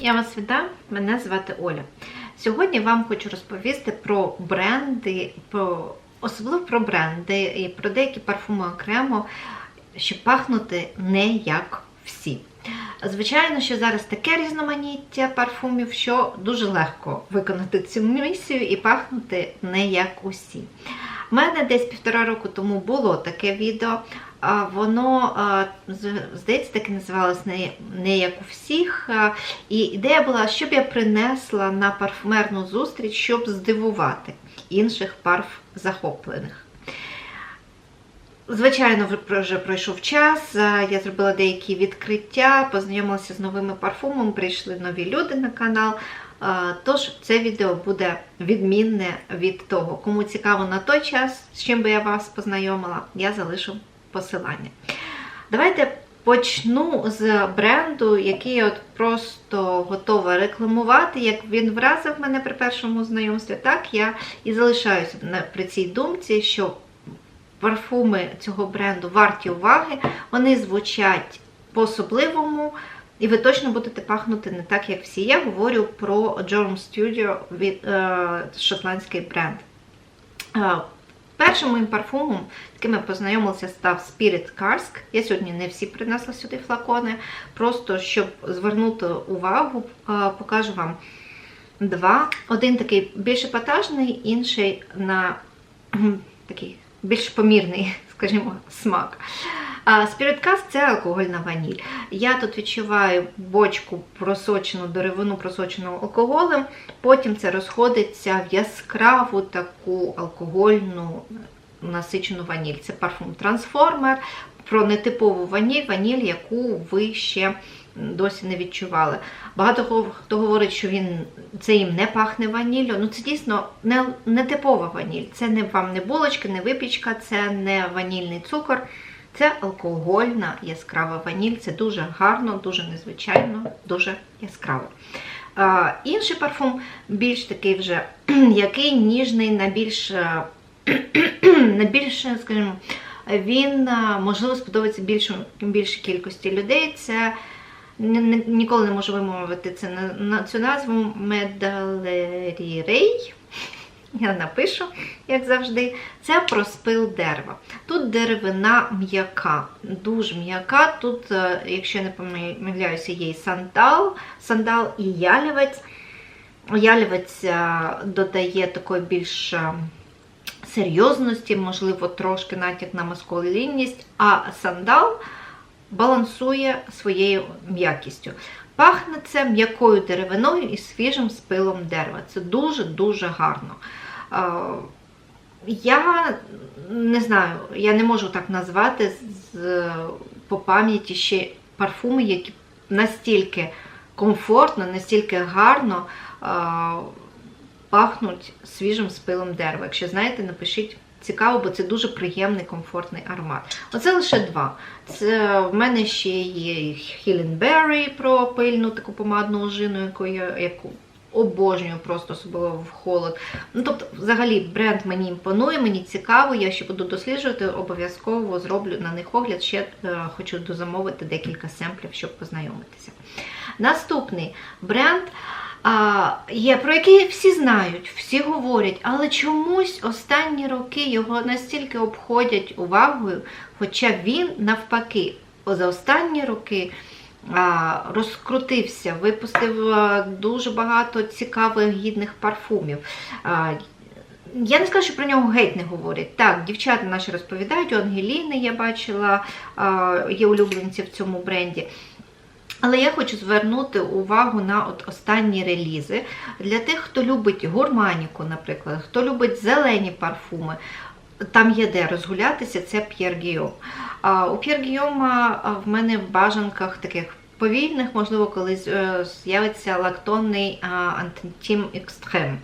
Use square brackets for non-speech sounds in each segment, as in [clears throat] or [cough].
Я вас вітаю, мене звати Оля. Сьогодні вам хочу розповісти про бренди, про, особливо про бренди і про деякі парфуми окремо, щоб пахнути не як всі. Звичайно, що зараз таке різноманіття парфумів, що дуже легко виконати цю місію і пахнути не як усі. У мене десь півтора року тому було таке відео. Воно, здається, так і називалось не, як у всіх. І ідея була, щоб я принесла на парфумерну зустріч, щоб здивувати інших парф захоплених. Звичайно, вже пройшов час. Я зробила деякі відкриття, познайомилася з новими парфумами, прийшли нові люди на канал. Тож це відео буде відмінне від того. Кому цікаво на той час, з чим би я вас познайомила, я залишу посилання. Давайте почну з бренду, який я от просто готова рекламувати. Як він вразив мене при першому знайомстві, так я і залишаюся при цій думці, що парфуми цього бренду варті уваги, вони звучать по-особливому, і ви точно будете пахнути не так, як всі. Я говорю про Jorum Studio від е, шотландський бренд. Першим моїм парфумом, яким я познайомилася, став Spirit Karsk. Я сьогодні не всі принесла сюди флакони. Просто щоб звернути увагу, е, покажу вам два. Один такий більш епатажний, інший на такий більш помірний, [laughs] скажімо, смак. Spirit – це алкогольна ваніль. Я тут відчуваю бочку просочену, деревину просочену алкоголем, потім це розходиться в яскраву таку алкогольну насичену ваніль. Це парфум Трансформер про нетипову ваніль, ваніль, яку ви ще досі не відчували. Багато хто говорить, що він це їм не пахне ваніллю. Ну це дійсно не, не типова ваніль. Це не вам не булочки, не випічка, це не ванільний цукор. Це алкогольна яскрава ваніль. Це дуже гарно, дуже незвичайно, дуже яскраво. А, інший парфум більш такий вже який ніжний, на більш, е, на більш, скажімо, він е, можливо сподобається більшій кількості людей. Це ні- ні- ніколи не можу вимовити це на, на цю назву Медалерірей. Я напишу, як завжди. Це про спил дерева. Тут деревина м'яка, дуже м'яка. Тут, е, якщо я не помиляюся, є і сандал, сандал і ялівець. Ялівець е, додає такої більш е, серйозності, можливо, трошки натяк на маскулінність, а сандал балансує своєю м'якістю. Пахне це м'якою деревиною і свіжим спилом дерева. Це дуже-дуже гарно. Я не знаю, я не можу так назвати з, по пам'яті ще парфуми, які настільки комфортно, настільки гарно пахнуть свіжим спилом дерева. Якщо знаєте, напишіть цікаво, бо це дуже приємний, комфортний аромат. Оце лише два. Це в мене ще є Berry про пильну таку помадну ожину, яку я яку обожнюю просто особливо в холод. Ну, тобто, взагалі, бренд мені імпонує, мені цікаво, я ще буду досліджувати, обов'язково зроблю на них огляд. Ще е, хочу дозамовити декілька семплів, щоб познайомитися. Наступний бренд. А, є, про який всі знають, всі говорять, але чомусь останні роки його настільки обходять увагою, хоча він навпаки за останні роки а, розкрутився, випустив дуже багато цікавих гідних парфумів. А, я не скажу, що про нього геть не говорять. Так, дівчата наші розповідають, у Ангеліни я бачила, є улюбленці в цьому бренді. Але я хочу звернути увагу на от останні релізи. Для тих, хто любить гурманіку, наприклад, хто любить зелені парфуми, там є де розгулятися, це П'єр Гіом. У П'єр Гіома в мене в бажанках таких повільних, можливо, колись е, з'явиться лактонний антитім екстрем.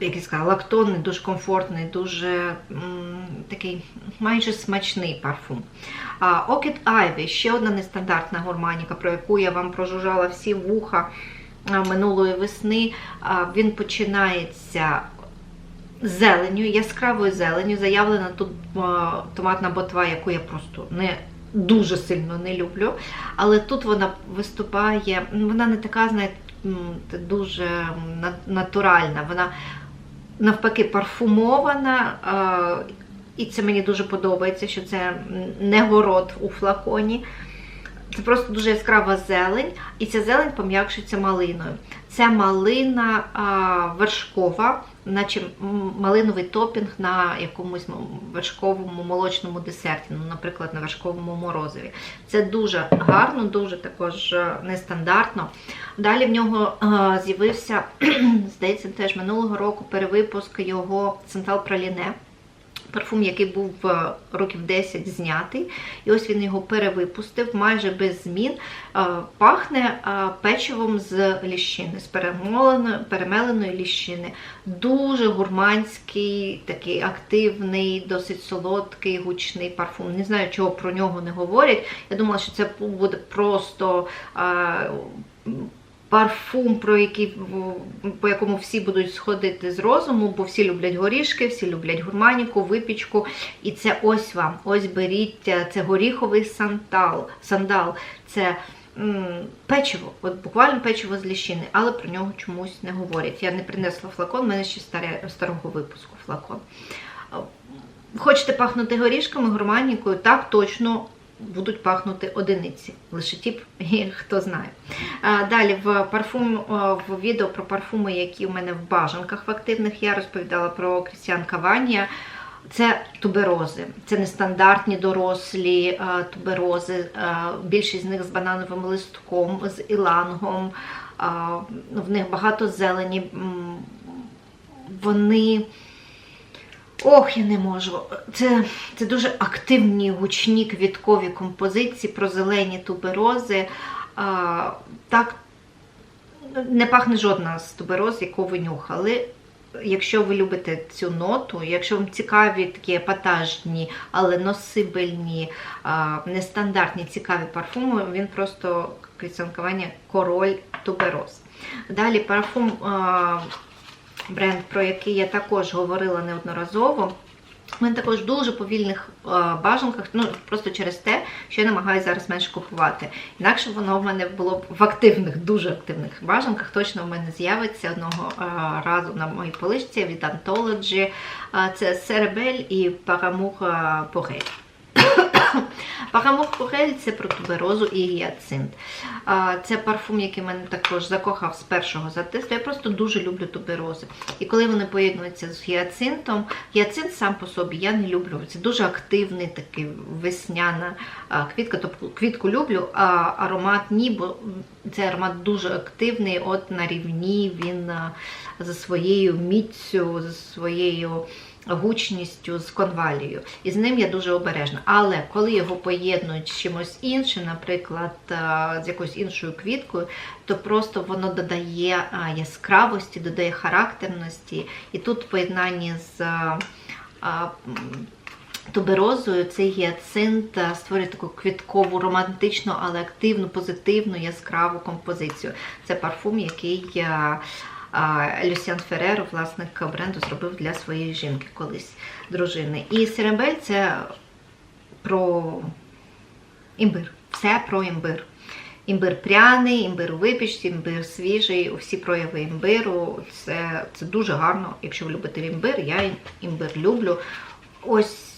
Як я сказала, лактонний, дуже комфортний, дуже такий майже смачний парфум. А, Orchid Ivy, ще одна нестандартна гурманіка, про яку я вам прожужжала всі вуха минулої весни. Він починається зеленю, яскравою зеленю. Заявлена тут томатна ботва, яку я просто не дуже сильно не люблю. Але тут вона виступає, ну, вона не така, знаєте, дуже натуральна. Вона навпаки парфумована. е, І це мені дуже подобається, що це не город у флаконі. Це просто дуже яскрава зелень, і ця зелень пом'якшується малиною. Це малина а, вершкова, наче малиновий топінг на якомусь вершковому молочному десерті, ну, наприклад, на вершковому морозиві. Це дуже гарно, дуже також е, нестандартно. Далі в нього е, з'явився, [clears throat] здається, теж минулого року перевипуск його Сантал Праліне. Парфум, який був е, років 10 знятий, і ось він його перевипустив майже без змін. Е, Пахне е, печивом з ліщини, з перемеленої ліщини. Дуже гурманський, такий активний, досить солодкий, гучний парфум. Не знаю, чого про нього не говорять. Я думала, що це буде просто. Парфум, про який по якому всі будуть сходити з розуму, бо всі люблять горішки, всі люблять гурманіку, випічку. І це ось вам. Ось беріть е, це горіховий сандал, сандал це м, печиво, от буквально печиво з ліщини, але про нього чомусь не говорять. Я не принесла флакон, в мене ще старе, старого випуску флакон. Е, Хочете пахнути горішками, гурманікою? Так, точно будуть пахнути одиниці. Лише ті, [laughs] хто знає. Далі в парфум в відео про парфуми, які у мене в бажанках в активних, я розповідала про Крістіан Каванія. Це туберози, це нестандартні дорослі е, туберози. е, Більшість з них з банановим листком, з ілангом. е, В них багато зелені. Вони. Ох, я не можу. Це, це дуже активні гучні квіткові композиції про зелені туберози. А, так не пахне жодна з тубероз, яку ви нюхали. Якщо ви любите цю ноту, якщо вам цікаві такі епатажні, але носибельні, а, нестандартні цікаві парфуми, він просто кріцянкування король тубероз. Далі парфум а, бренд, про який я також говорила неодноразово. У мене також дуже повільних е, бажанках, ну просто через те, що я намагаюся зараз менше купувати. Інакше воно в мене було б в активних, дуже активних бажанках. Точно в мене з'явиться одного е, разу на моїй поличці від Anthology. Е, Це Серебель і Парамур Погель. [coughs] Парамур Погель це про туберозу і гіацинт. Це парфум, який мене також закохав з першого затесту. Я просто дуже люблю туберози. І коли вони поєднуються з гіацинтом, гіацинт сам по собі я не люблю. Це дуже активний такий весняна квітка. Тобто квітку люблю, а аромат ні, бо цей аромат дуже активний, от на рівні він за своєю міцю, за своєю гучністю з конвалією. І з ним я дуже обережна. Але коли його поєднують з чимось іншим, наприклад, з якоюсь іншою квіткою, то просто воно додає яскравості, додає характерності. І тут в поєднанні з м, туберозою цей гіацинт створює таку квіткову, романтичну, але активну, позитивну, яскраву композицію. Це парфум, який. Люсіан Ферреро, власник бренду, зробив для своєї жінки колись дружини. І Серебель це про імбир. Все про імбир. Імбир пряний, імбир у випічці, імбир свіжий, всі прояви імбиру. Це, це дуже гарно. Якщо ви любите імбир, я імбир люблю. Ось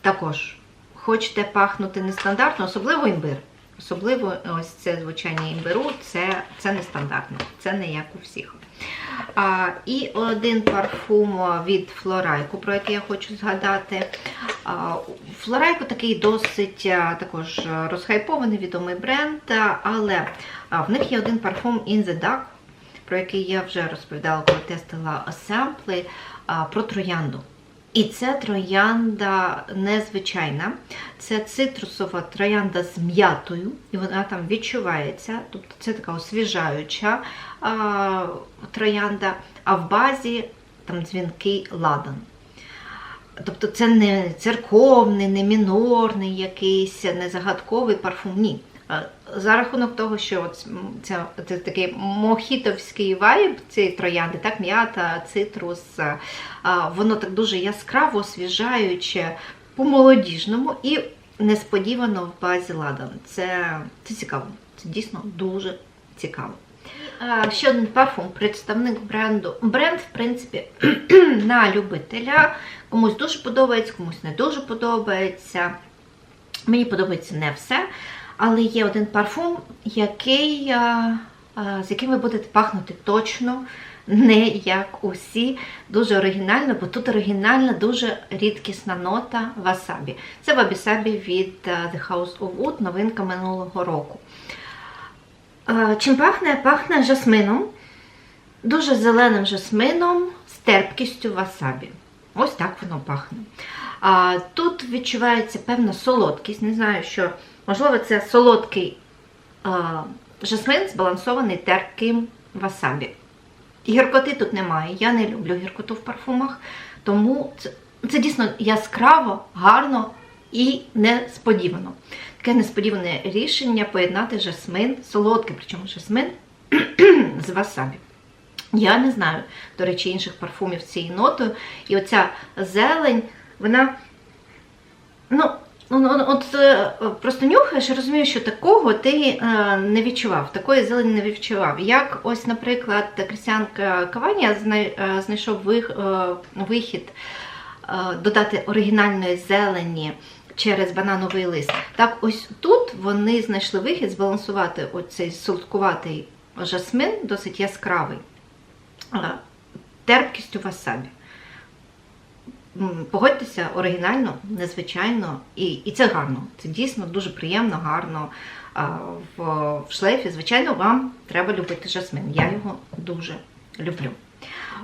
також хочете пахнути нестандартно, особливо імбир. Особливо ось це звучання імбиру, це, це нестандартно, це не як у всіх. А, і один парфум від Флорайку, про який я хочу згадати. А, Флорайку такий досить також розхайпований, відомий бренд, але в них є один парфум In the Dark, про який я вже розповідала, коли тестила семпли, про троянду. І це троянда незвичайна. Це цитрусова троянда з м'ятою, і вона там відчувається. Тобто це така освіжаюча а, троянда, а в базі там дзвінкий ладан. Тобто це не церковний, не мінорний якийсь, не загадковий парфум. Ні. За рахунок того, що от це, це такий мохітовський вайб цієї троянди, так, м'ята, цитрус, воно так дуже яскраво, освіжаюче, по-молодіжному. І несподівано в базі Ладан. Це, це цікаво. Це дійсно дуже цікаво. Ще один парфум, представник бренду. Бренд, в принципі, [clears throat] на любителя. Комусь дуже подобається, комусь не дуже подобається. Мені подобається не все, але є один парфум, який, а, а, з яким ви будете пахнути точно не як усі. Дуже оригінально, бо тут оригінальна, дуже рідкісна нота васабі. Це вабісабі від The House of Wood, новинка минулого року. Чим пахне? Пахне жасмином, дуже зеленим жасмином з терпкістю васабі. Ось так воно пахне. Тут відчувається певна солодкість. Не знаю, що можливо це солодкий а, жасмин, збалансований терпким васабі. Гіркоти тут немає. Я не люблю гіркоту в парфумах, тому це, це дійсно яскраво, гарно і несподівано. Таке несподіване рішення поєднати жасмин, солодкий, причому жасмин [clears throat] з васабі. Я не знаю, до речі, інших парфумів з цією нотою. І оця зелень, вона. Ну, от е, просто нюхаєш і розумієш, що такого ти е, не відчував, такої зелені не відчував. Як ось, наприклад, Крістіан Каванія е, знайшов вихід додати оригінальної зелені через банановий лист. Так, ось тут вони знайшли вихід збалансувати оцей солодкуватий жасмин, досить яскравий, терпкістю васабі. Погодьтеся, оригінально, незвичайно, і, і це гарно. Це дійсно дуже приємно, гарно в, в шлейфі. Звичайно, вам треба любити жасмин. Я його дуже люблю.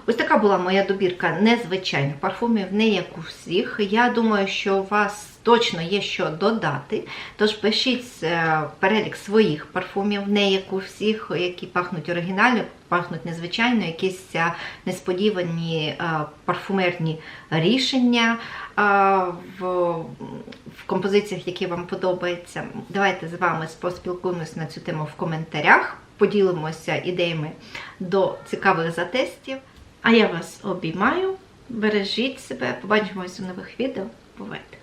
Ось така була моя добірка незвичайних парфумів, не як у всіх. Я думаю, що у вас точно є що додати. Тож пишіть е, перелік своїх парфумів, не як у всіх, які пахнуть оригінально, пахнуть незвичайно, якісь е, несподівані е, парфумерні рішення е, в, в композиціях, які вам подобаються. Давайте з вами поспілкуємося на цю тему в коментарях, поділимося ідеями до цікавих затестів. А я вас обіймаю, бережіть себе, побачимось у нових відео. Бувайте!